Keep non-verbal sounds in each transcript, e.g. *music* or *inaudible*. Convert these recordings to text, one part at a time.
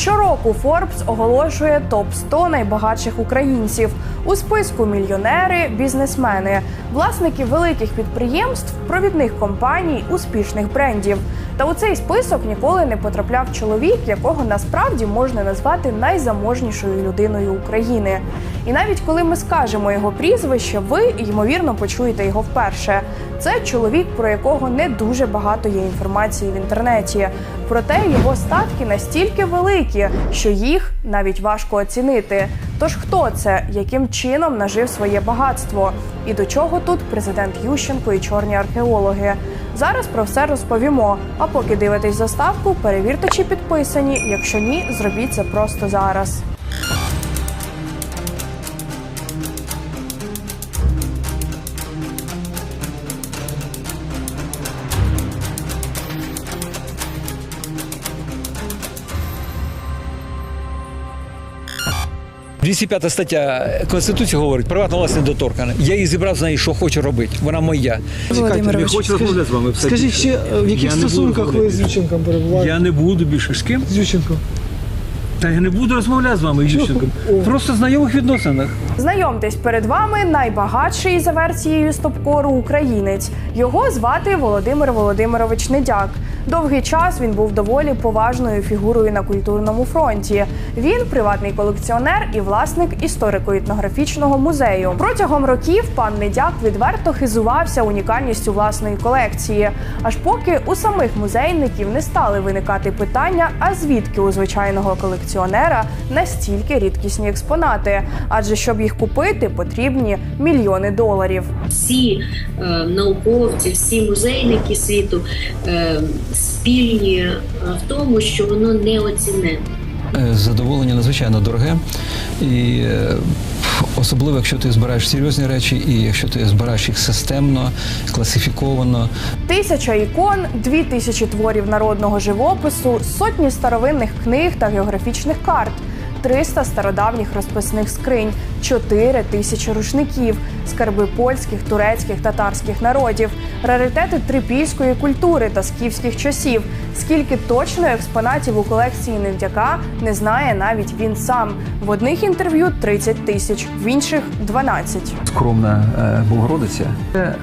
Щороку Forbes оголошує топ 100 найбагатших українців. У списку мільйонери, бізнесмени, власники великих підприємств, провідних компаній, успішних брендів. Та у цей список ніколи не потрапляв чоловік, якого насправді можна назвати найзаможнішою людиною України. І навіть коли ми скажемо його прізвище, ви ймовірно почуєте його вперше. Це чоловік, про якого не дуже багато є інформації в інтернеті. Проте його статки настільки великі, що їх навіть важко оцінити. Тож хто це, яким чином нажив своє багатство? І до чого тут президент Ющенко і чорні археологи? Зараз про все розповімо. А поки дивитесь заставку, перевірте, чи підписані. Якщо ні, зробіть це просто зараз. – 205 стаття Конституції говорить, приватна власність недоторкана. Я її зібрав з неї, що хочу робити. Вона моя. Володимир, хочу розмовляти з вами. Скажіть, ще в яких Я не буду стосунках ви з Ющенком перебуваєте? Я не буду більше з ким. З Ющенком. Та я не буду розмовляти з вами, Ющенком. Просто в знайомих відносинах. Знайомтесь, перед вами найбагатший за версією стопкору українець. Його звати Володимир Володимирович Недяк. Довгий час він був доволі поважною фігурою на культурному фронті. Він приватний колекціонер і власник історико-етнографічного музею. Протягом років пан Недяк відверто хизувався унікальністю власної колекції. Аж поки у самих музейників не стали виникати питання, а звідки у звичайного колекціонера настільки рідкісні експонати. Адже щоб їх купити, потрібні мільйони доларів. всі е, науковці, всі музейники світу е, спільні е, в тому, що воно неоціненне. Е, Задоволення надзвичайно дороге. І е, особливо, якщо ти збираєш серйозні речі, і якщо ти збираєш їх системно, класифіковано. Тисяча ікон, дві тисячі творів народного живопису, сотні старовинних книг та географічних карт. 300 стародавніх розписних скринь, 4 тисячі рушників, скарби польських, турецьких, татарських народів, раритети трипільської культури та скіфських часів. Скільки точно експонатів у колекції Невдяка не знає навіть він сам. В одних інтерв'ю 30 тисяч, в інших 12. скромна е, Богородиця.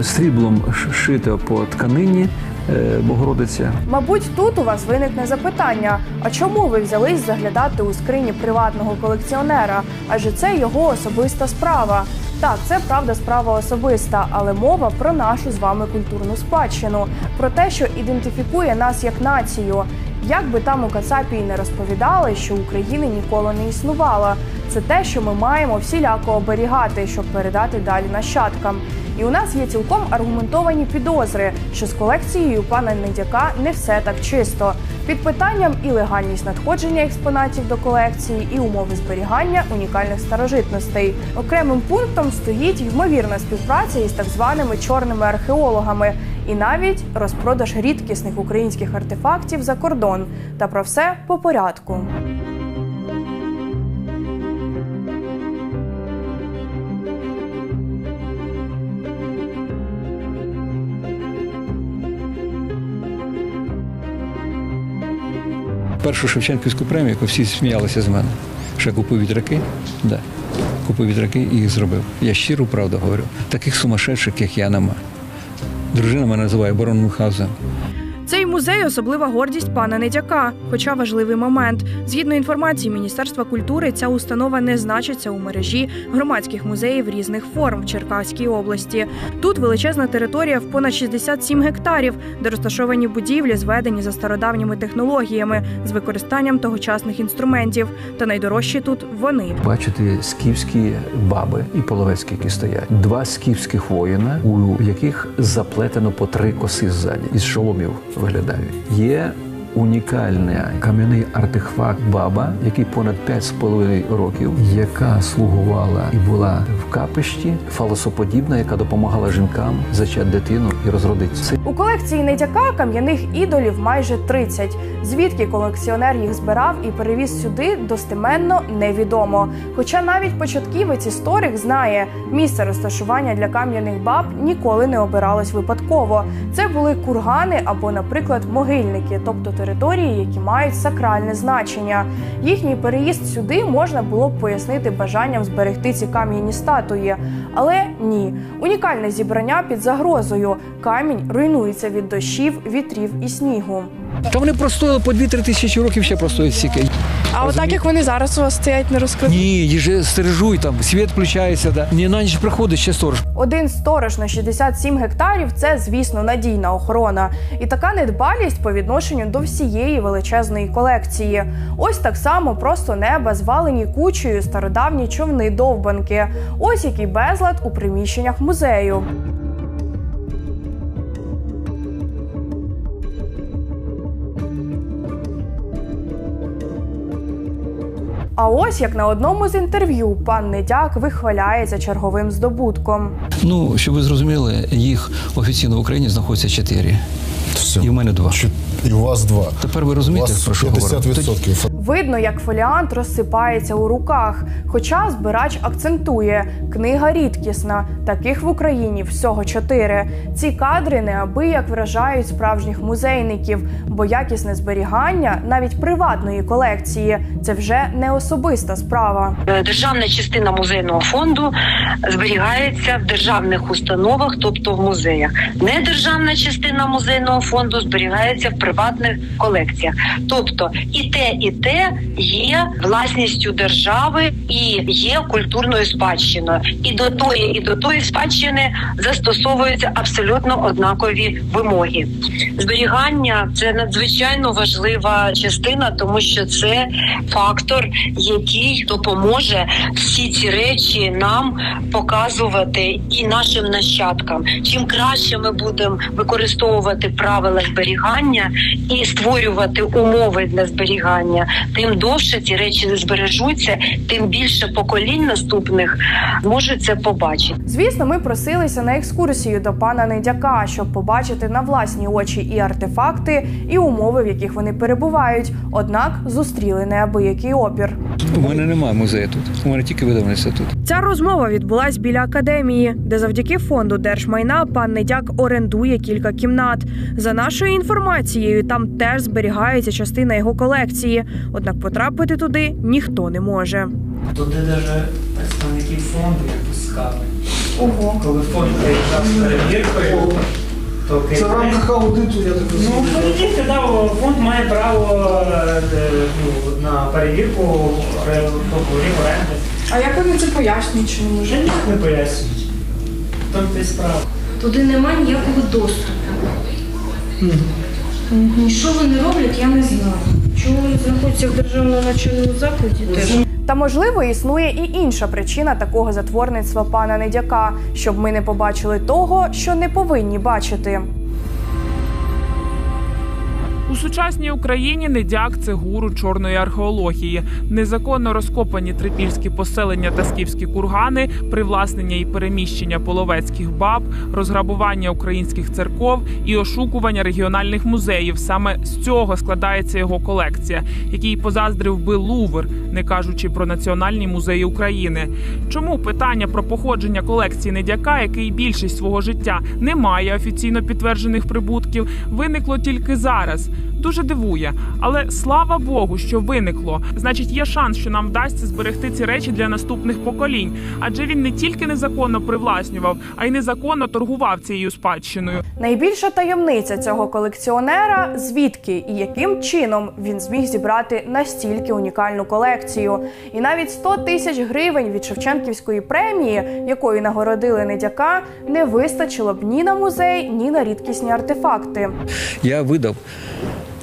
Сріблом ш- шито по тканині е, Богородиця. Мабуть, тут у вас виникне запитання: а чому ви взялись заглядати у скрині приватного колекціонера? Адже це його особиста справа. Так, це правда справа особиста, але мова про нашу з вами культурну спадщину, про те, що ідентифікує нас як націю. Як би там у Кацапі не розповідали, що України ніколи не існувало. Це те, що ми маємо всіляко оберігати, щоб передати далі нащадкам. І у нас є цілком аргументовані підозри, що з колекцією пана Недяка не все так чисто. Під питанням і легальність надходження експонатів до колекції, і умови зберігання унікальних старожитностей. Окремим пунктом стоїть ймовірна співпраця із так званими чорними археологами, і навіть розпродаж рідкісних українських артефактів за кордон. Та про все по порядку. Першу Шевченківську премію, яку всі сміялися з мене. Я купив вітряки, да. купив вітряки і їх зробив. Я щиру правду говорю. Таких сумасшедших, як я, нема. Дружина мене називає барон Мюнхгаузен. Цей музей особлива гордість пана Недяка. Хоча важливий момент. Згідно інформації Міністерства культури, ця установа не значиться у мережі громадських музеїв різних форм в Черкаській області. Тут величезна територія в понад 67 гектарів, де розташовані будівлі, зведені за стародавніми технологіями з використанням тогочасних інструментів. Та найдорожчі тут вони. Бачите скіфські баби і половецькі, які стоять. Два скіфських воїна, у яких заплетено по три коси ззаді, із шоломів виглядають. Є унікальний кам'яний артефакт баба, який понад 5,5 років, яка слугувала і була в капищі, фалосоподібна, яка допомагала жінкам зачати дитину і розродитися. У колекції Недяка кам'яних ідолів майже 30. Звідки колекціонер їх збирав і перевіз сюди, достеменно невідомо. Хоча навіть початківець історик знає, місце розташування для кам'яних баб ніколи не обиралось випадково. Це були кургани або, наприклад, могильники, тобто території, які мають сакральне значення. Їхній переїзд сюди можна було б пояснити бажанням зберегти ці кам'яні статуї. Але ні, унікальне зібрання під загрозою. Камінь руйнується від дощів, вітрів і снігу. Та вони простояли по 2-3 тисячі років ще простоять стільки. А отак, як вони зараз у вас стоять, не розкрили? Ні, їх же стережують, там світ включається, да. Ні, на ніч приходить ще сторож. Один сторож на 67 гектарів це, звісно, надійна охорона. І така недбалість по відношенню до всієї величезної колекції. Ось так само просто неба звалені кучею стародавні човни довбанки. Ось який безлад у приміщеннях музею. А ось як на одному з інтерв'ю пан Недяк вихваляється черговим здобутком. Ну, щоб ви зрозуміли, їх офіційно в Україні знаходиться 4. Все. І в мене два. Чи- І у вас два. Тепер ви У розумієте, вас про що говорю? 50%. Видно, як фоліант розсипається у руках. Хоча збирач акцентує, книга рідкісна. Таких в Україні всього чотири. Ці кадри неабияк вражають справжніх музейників, бо якісне зберігання навіть приватної колекції це вже не особиста справа. Е, Державна частина музейного фонду зберігається в державних установах, тобто в музеях. Недержавна частина музейного фонду зберігається в приватних колекціях. Тобто і те, і те є власністю держави і є культурною спадщиною. І до тої, і до тої спадщини застосовуються абсолютно однакові вимоги. Зберігання це надзвичайно важлива частина, тому що це фактор, який допоможе всі ці речі нам показувати і нашим нащадкам. Чим краще ми будемо використовувати правила зберігання і створювати умови для зберігання, тим довше ці речі збережуться, тим більше поколінь наступних можуть це побачити. Звісно, ми просилися на екскурсію до пана Недяка, щоб побачити на власні очі і артефакти, і умови, в яких вони перебувають. Однак зустріли неабиякий опір. У мене немає музею тут. У мене тільки видавництво тут. Ця розмова відбулась біля академії, де завдяки фонду держмайна пан Недяк орендує кілька кімнат. За нашою інформацією, там теж зберігається частина його колекції. Однак потрапити туди ніхто не може. Туди навіть представників фонду не пускали. Ого. Коли фонд приїжджав з перевіркою, то Це в рамках аудиту, я так Ну, розумію. перевірка, да, фонд має право е, де, ну, на перевірку ре- договорів оренди. А як вони це пояснюють, чи не Вже може? ніяк не пояснюють. В тому ти справа. Туди немає ніякого доступу. І що вони роблять, я не знаю. Чому вони знаходяться в державному навчальному закладі теж. Та можливо існує і інша причина такого затворництва пана Недяка, щоб ми не побачили того, що не повинні бачити. У сучасній Україні недяк це гуру чорної археології, незаконно розкопані трипільські поселення та скіфські кургани, привласнення і переміщення половецьких баб, розграбування українських церков і ошукування регіональних музеїв. Саме з цього складається його колекція, який позаздрив би Лувр, не кажучи про національні музеї України. Чому питання про походження колекції недяка, який більшість свого життя не має офіційно підтверджених прибутків, виникло тільки зараз. Дуже дивує, але слава Богу, що виникло. Значить, є шанс, що нам вдасться зберегти ці речі для наступних поколінь. Адже він не тільки незаконно привласнював, а й незаконно торгував цією спадщиною. Найбільша таємниця цього колекціонера звідки і яким чином він зміг зібрати настільки унікальну колекцію. І навіть 100 тисяч гривень від Шевченківської премії, якою нагородили недяка, не вистачило б ні на музей, ні на рідкісні артефакти. Я видав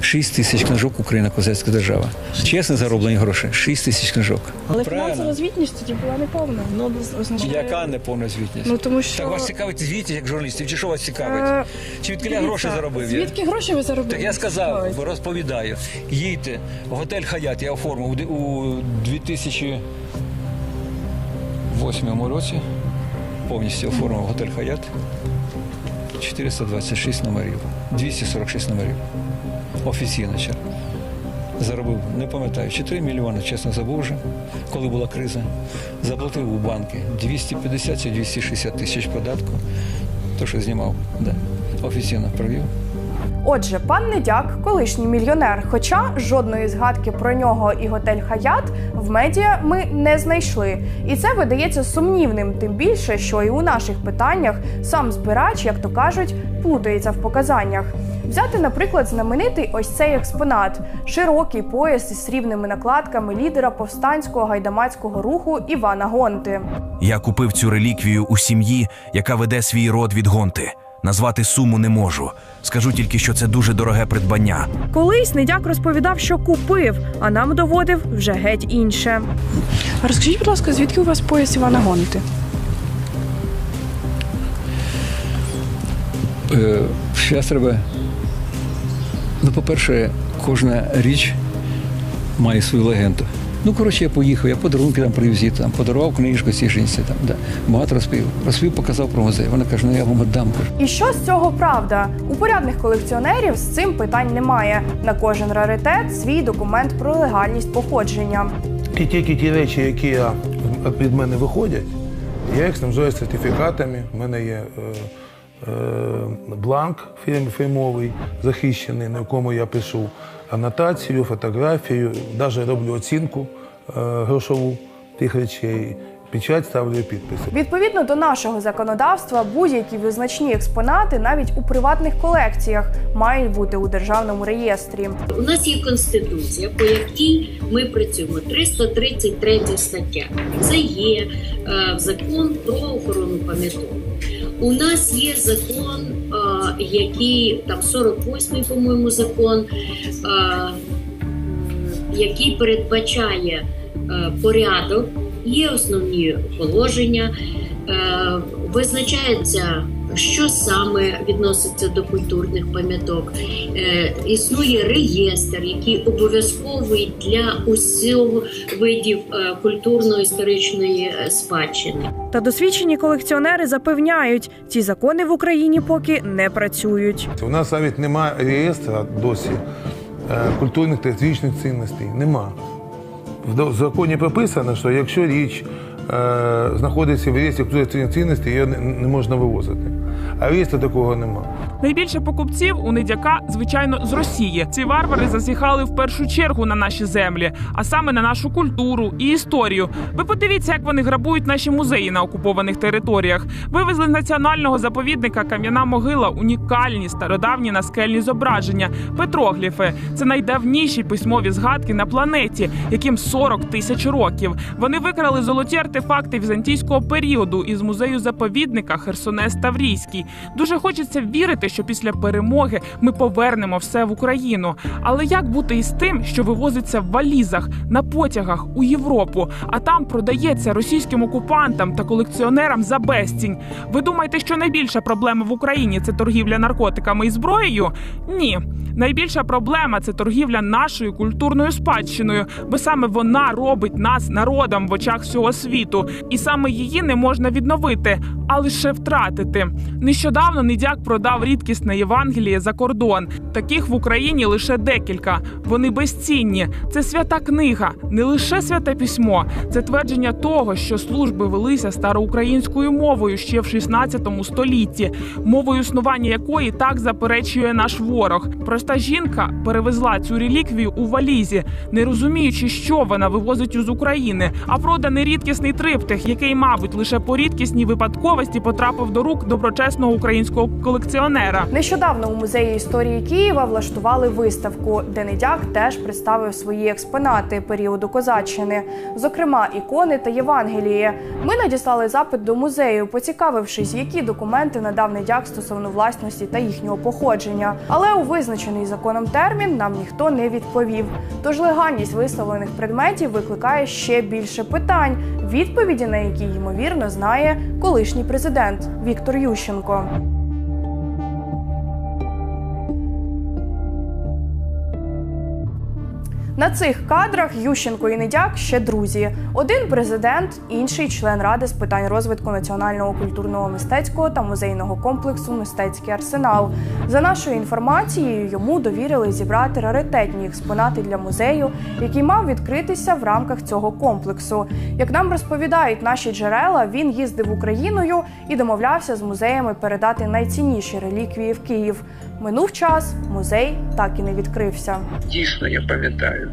6 тисяч книжок Україна козацька держава. Чесно зароблені гроші. 6 тисяч книжок. Але Правильно. фінансова звітність тоді була неповна. Ну, означає... Яка неповна звітність? Ну, тому що... Так вас цікавить звітність як журналістів, чи що вас Е, цікавить? Чи від кіля гроші заробив я? Звідки гроші ви заробили? Так я сказав, розповідаю. Їдьте, готель Хаят я оформив у 2008 році. Повністю оформив готель Хаят. 426 номерів, 246 номерів. Офіційно ще. Заробив, не пам'ятаю, 4 мільйони, чесно забув вже, коли була криза. Заплатив у банки 250 чи 260 тисяч податку. То, що знімав, да. офіційно провів. Отже, пан Недяк, колишній мільйонер, хоча жодної згадки про нього і готель Хаят в медіа ми не знайшли. І це видається сумнівним, тим більше, що і у наших питаннях сам збирач, як то кажуть, плутається в показаннях. Взяти, наприклад, знаменитий ось цей експонат широкий пояс із срібними накладками лідера повстанського гайдамацького руху Івана Гонти. Я купив цю реліквію у сім'ї, яка веде свій род від гонти. Назвати суму не можу. Скажу тільки, що це дуже дороге придбання. Колись недяк розповідав, що купив, а нам доводив вже геть інше. А розкажіть, будь ласка, звідки у вас пояс Івана Гонти? Е, Зараз треба. Ну, по-перше, кожна річ має свою легенду. Ну, коротше, я поїхав, я подарунки там привіз, там, подарував книжку цій жінці, там, да. багато розповів. Розповів, показав про музей. Вона каже, ну я вам віддам. І що з цього правда? У порядних колекціонерів з цим питань немає. На кожен раритет свій документ про легальність походження. І тільки ті речі, які я, від мене виходять, я їх снабжаю сертифікатами. У мене є е, е, бланк фірм, фірмовий, захищений, на якому я пишу анотацію, фотографію, навіть роблю оцінку е, грошову тих речей, печать ставлю підписи. Відповідно до нашого законодавства, будь-які визначні експонати навіть у приватних колекціях мають бути у державному реєстрі. У нас є конституція, по якій ми працюємо. 333 стаття. Це є е, закон про охорону пам'яток. У нас є закон, який там 48-й, по-моєму, закон, який передбачає порядок, є основні положення, визначається, що саме відноситься до культурних пам'яток. Е, Існує реєстр, який обов'язковий для усього видів е, культурно-історичної е, спадщини. Та досвідчені колекціонери запевняють, ці закони в Україні поки не працюють. У нас навіть немає реєстру досі культурних та історичних цінностей. Нема. В до- законі прописано, що якщо річ е, знаходиться в реєстрі культурних цінностей, її не, не можна вивозити. А реєстру такого немає. Найбільше покупців у недяка, звичайно, з Росії. Ці варвари засіхали в першу чергу на наші землі, а саме на нашу культуру і історію. Ви подивіться, як вони грабують наші музеї на окупованих територіях. Вивезли з національного заповідника Кам'яна могила унікальні стародавні наскельні зображення, петрогліфи. Це найдавніші письмові згадки на планеті, яким 40 тисяч років. Вони викрали золоті артефакти візантійського періоду із музею заповідника Херсонес Таврійський. Дуже хочеться вірити, що після перемоги ми повернемо все в Україну. Але як бути із тим, що вивозиться в валізах на потягах у Європу, а там продається російським окупантам та колекціонерам за безцінь? Ви думаєте, що найбільша проблема в Україні це торгівля наркотиками і зброєю? Ні. Найбільша проблема це торгівля нашою культурною спадщиною, бо саме вона робить нас народом в очах всього світу, і саме її не можна відновити, а лише втратити. Нещодавно Недяк продав рідкісне Євангеліє за кордон. Таких в Україні лише декілька. Вони безцінні. Це свята книга, не лише святе письмо. Це твердження того, що служби велися староукраїнською мовою ще в 16 столітті, мовою існування якої так заперечує наш ворог. Проста жінка перевезла цю реліквію у валізі, не розуміючи, що вона вивозить із України. А проданий рідкісний триптих, який, мабуть, лише по рідкісній випадковості потрапив до рук доброчесного українського колекціонера. Нещодавно у музеї історії Києва влаштували виставку, де Недяк теж представив свої експонати періоду козаччини, зокрема ікони та Євангеліє. Ми надіслали запит до музею, поцікавившись, які документи надав Недяк стосовно власності та їхнього походження. Але у визначений законом термін нам ніхто не відповів. Тож легальність виставлених предметів викликає ще більше питань, відповіді на які ймовірно знає колишній президент Віктор Ющенко. На цих кадрах Ющенко і Недяк ще друзі. Один президент, інший член ради з питань розвитку національного культурного мистецького та музейного комплексу Мистецький арсенал. За нашою інформацією, йому довірили зібрати раритетні експонати для музею, який мав відкритися в рамках цього комплексу. Як нам розповідають наші джерела, він їздив Україною і домовлявся з музеями передати найцінніші реліквії в Київ. Минув час, музей так і не відкрився. Дійсно, я пам'ятаю.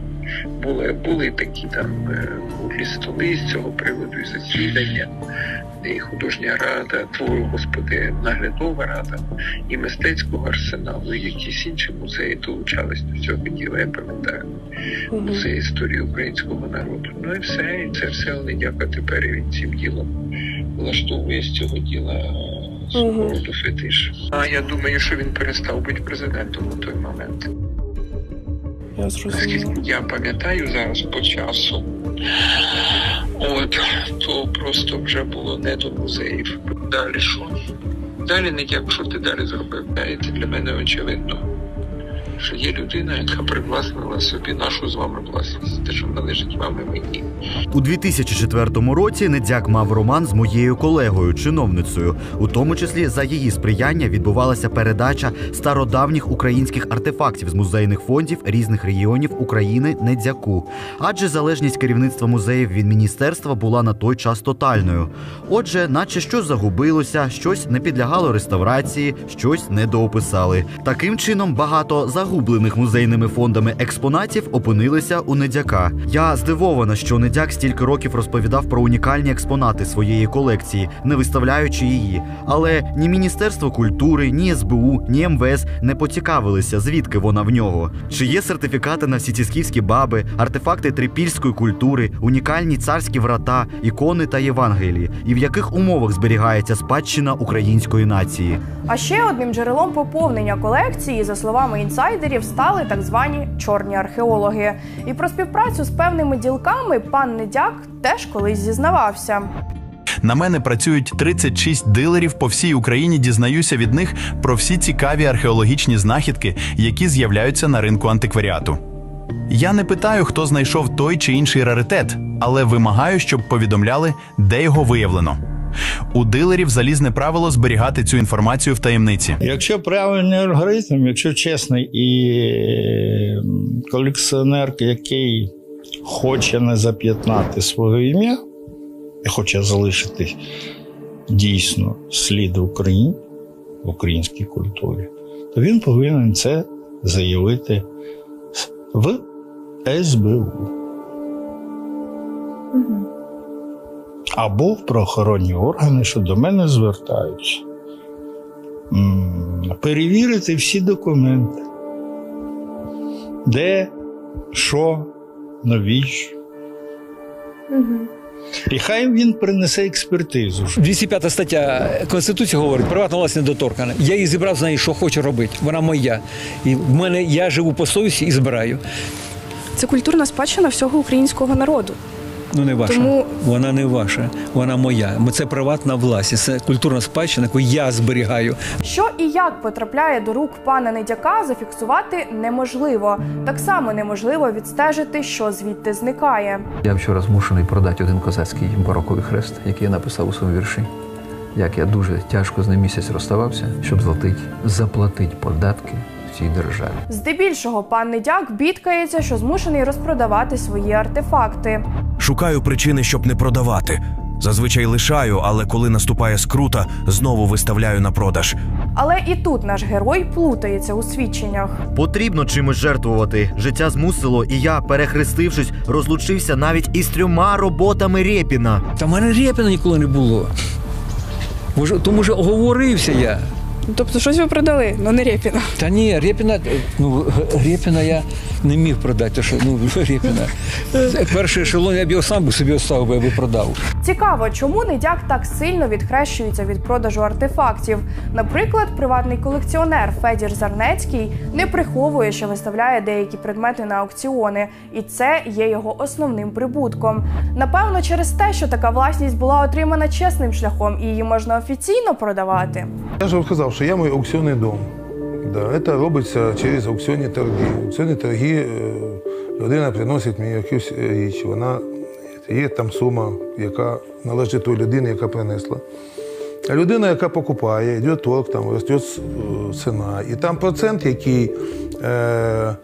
Були, були такі там е, круглі столи з цього приводу і засідання, і художня рада, твору господи, наглядова рада, і мистецького арсеналу, і якісь інші музеї долучались до цього діла, я пам'ятаю. Музей історії українського народу. Ну і все, і це все вони дяка тепер і він цим ділом влаштовує з цього діла е, свого роду фетиш. А я думаю, що він перестав бути президентом у той момент. Я Наскільки я пам'ятаю зараз по часу. От, то просто вже було не до музеїв. Далі що? Далі не як, що ти далі зробив. Це для мене очевидно, що є людина, яка привласнила собі нашу з вами власність, те, що належить вам і мені. У 2004 році Недзяк мав роман з моєю колегою, чиновницею. У тому числі за її сприяння відбувалася передача стародавніх українських артефактів з музейних фондів різних регіонів України Недзяку. Адже залежність керівництва музеїв від міністерства була на той час тотальною. Отже, наче щось загубилося, щось не підлягало реставрації, щось не доописали. Таким чином, багато загублених музейними фондами експонатів опинилися у Недяка. Я здивована, що Недяк стільки років розповідав про унікальні експонати своєї колекції, не виставляючи її. Але ні Міністерство культури, ні СБУ, ні МВС не поцікавилися, звідки вона в нього. Чи є сертифікати на всі ці скіфські баби, артефакти трипільської культури, унікальні царські врата, ікони та Євангелії, і в яких умовах зберігається спадщина української нації? А ще одним джерелом поповнення колекції, за словами інсайдерів, стали так звані чорні археологи. І про співпрацю з певними ділками пан Недяк теж колись зізнавався. На мене працюють 36 дилерів по всій Україні. Дізнаюся від них про всі цікаві археологічні знахідки, які з'являються на ринку антикваріату. Я не питаю, хто знайшов той чи інший раритет, але вимагаю, щоб повідомляли, де його виявлено. У дилерів залізне правило зберігати цю інформацію в таємниці. Якщо правильний алгоритм, якщо чесний і колекціонер, який хоче не зап'ятнати своє ім'я і хоче залишити дійсно слід в Україні, в українській культурі, то він повинен це заявити в СБУ. Або в правоохоронні органи, що до мене звертаються. Перевірити всі документи. Де, що, навіщо. І хай він принесе експертизу. 205 стаття Конституції говорить, приватна власність недоторкана. Я її зібрав з неї, що хочу робити. Вона моя. І в мене я живу по совісті і збираю. Це культурна спадщина всього українського народу. Ну не ваша. Тому- Вона не ваша, вона моя. Це приватна власність, це культурна спадщина, яку я зберігаю. Що і як потрапляє до рук пана Недяка, зафіксувати неможливо. Так само неможливо відстежити, що звідти зникає. Я вчора змушений продати один козацький бароковий хрест, який я написав у своєму вірші. Як я дуже тяжко з ним місяць розставався, щоб заплатити, заплатити податки в цій державі. Здебільшого пан Недяк бідкається, що змушений розпродавати свої артефакти. Шукаю причини, щоб не продавати. Зазвичай лишаю, але коли наступає скрута, знову виставляю на продаж. Але і тут наш герой плутається у свідченнях. Потрібно чимось жертвувати. Життя змусило, і я, перехрестившись, розлучився навіть із трьома роботами Рєпіна. Та в мене Рєпіна ніколи не було. Може, тому що оговорився я. Тобто, щось ви продали, але не Рєпіна. Та ні, Рєпіна, ну, *laughs* Рєпіна я не міг продати, що ну, *laughs* Рєпіна. Перший ешелон я б його сам би собі оставив, я би продав. Цікаво, чому Недяк так сильно відхрещується від продажу артефактів. Наприклад, приватний колекціонер Федір Зарнецький не приховує, що виставляє деякі предмети на аукціони, і це є його основним прибутком. Напевно, через те, що така власність була отримана чесним шляхом і її можна офіційно продавати. Я ж вам сказав, що я мій аукціонний дом. Да, це робиться через аукціонні торги. Аукціонні торги е, людина приносить мені якусь е, річ. Вона є там сума, яка належить той людині, яка принесла. А людина, яка покупає, йде торг, там росте е, ціна. І там процент, який е, е,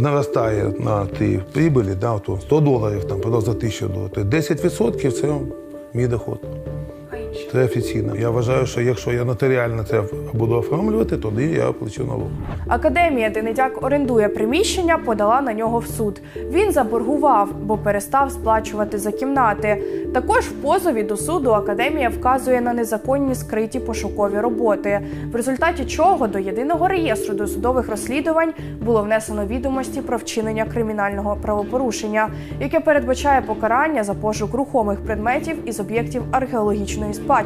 наростає на тій прибилі, да, то 100 доларів, там, за 1000 доларів, то 10% це мій доход. Це офіційно. Я вважаю, що якщо я нотаріально це буду оформлювати, тоді я плачу налог. Академія, де Недяк орендує приміщення, подала на нього в суд. Він заборгував, бо перестав сплачувати за кімнати. Також в позові до суду академія вказує на незаконні скриті пошукові роботи, в результаті чого до єдиного реєстру досудових розслідувань було внесено відомості про вчинення кримінального правопорушення, яке передбачає покарання за пошук рухомих предметів із об'єктів археологічної спадщини.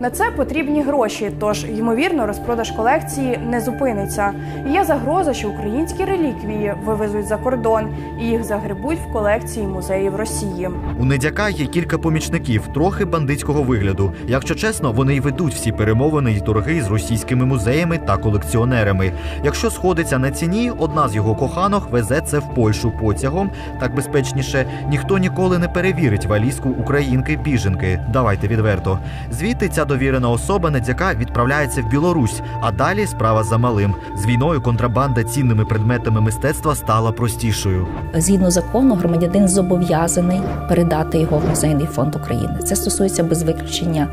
На це потрібні гроші, тож ймовірно розпродаж колекції не зупиниться. Є загроза, що українські реліквії вивезуть за кордон і їх загребуть в колекції музеїв Росії. У недяка є кілька помічників, трохи бандитського вигляду. Якщо чесно, вони й ведуть всі перемовини й торги з російськими музеями та колекціонерами. Якщо сходиться на ціні, одна з його коханок везе це в Польщу потягом. Так безпечніше, ніхто ніколи не перевірить валізку українки біженки. Давайте відверто. Звідти ця довірена особа недяка відправляється в Білорусь, а далі справа за малим. З війною контрабанда цінними предметами мистецтва стала простішою. Згідно закону, громадянин зобов'язаний передати його в музейний фонд України. Це стосується без виключення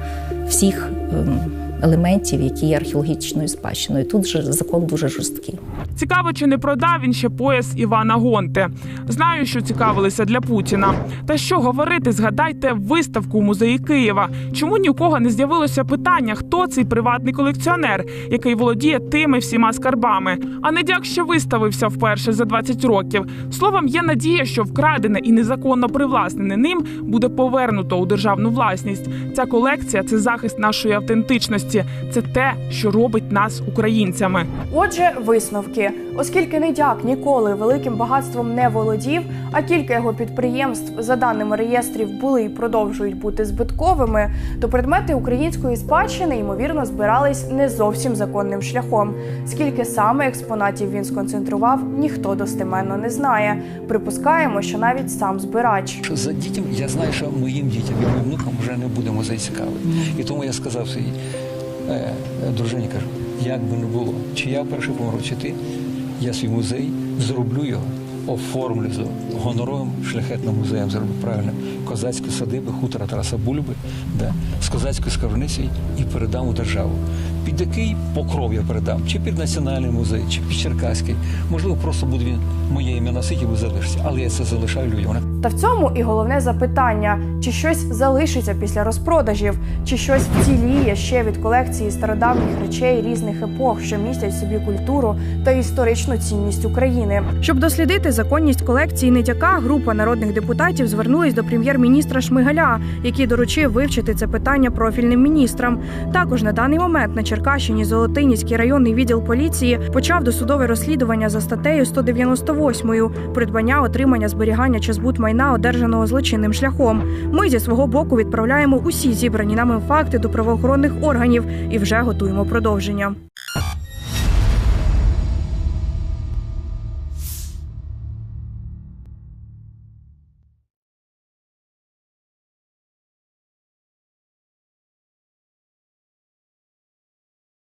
всіх ем, елементів, які є археологічною спадщиною. Тут же закон дуже жорсткий. Цікаво, чи не продав він ще пояс Івана Гонте. Знаю, що цікавилися для Путіна. Та що говорити, згадайте виставку у музеї Києва. Чому ні у кого не з'явилося питання, хто цей приватний колекціонер, який володіє тими всіма скарбами? А недяк ще виставився вперше за 20 років. Словом, є надія, що вкрадене і незаконно привласнене ним буде повернуто у державну власність. Ця колекція це захист нашої автентичності. Це те, що робить нас українцями. Отже, висновки. Оскільки Недяк ніколи великим багатством не володів, а кілька його підприємств, за даними реєстрів, були і продовжують бути збитковими, то предмети української спадщини ймовірно збирались не зовсім законним шляхом. Скільки саме експонатів він сконцентрував, ніхто достеменно не знає. Припускаємо, що навіть сам збирач. За дітям я знаю, що моїм дітям і моїм внукам вже не буде музей цікавий. І тому я сказав своїй е, дружині, кажу, як би не було, чи я перший помру, чи ти, я свій музей зроблю його, оформлю з гоноровим шляхетним музеєм, зроблю правильно, козацької садиби, хутора Тараса Бульби, да, з козацької скарбниці і передам у державу. Під який покров я передам? Чи під національний музей, чи під Черкаський. Можливо, просто буде він моє ім'я носити і залишиться. Але я це залишаю людям. Та в цьому і головне запитання: чи щось залишиться після розпродажів, чи щось вціліє ще від колекції стародавніх речей різних епох, що містять в собі культуру та історичну цінність України. Щоб дослідити законність колекції Нитяка, група народних депутатів звернулась до прем'єр-міністра Шмигаля, який доручив вивчити це питання профільним міністрам. Також на даний момент на Черкащині Золотинівський районний відділ поліції почав досудове розслідування за статтею 198 придбання, отримання, зберігання чи збут майна, одержаного злочинним шляхом. Ми зі свого боку відправляємо усі зібрані нами факти до правоохоронних органів і вже готуємо продовження.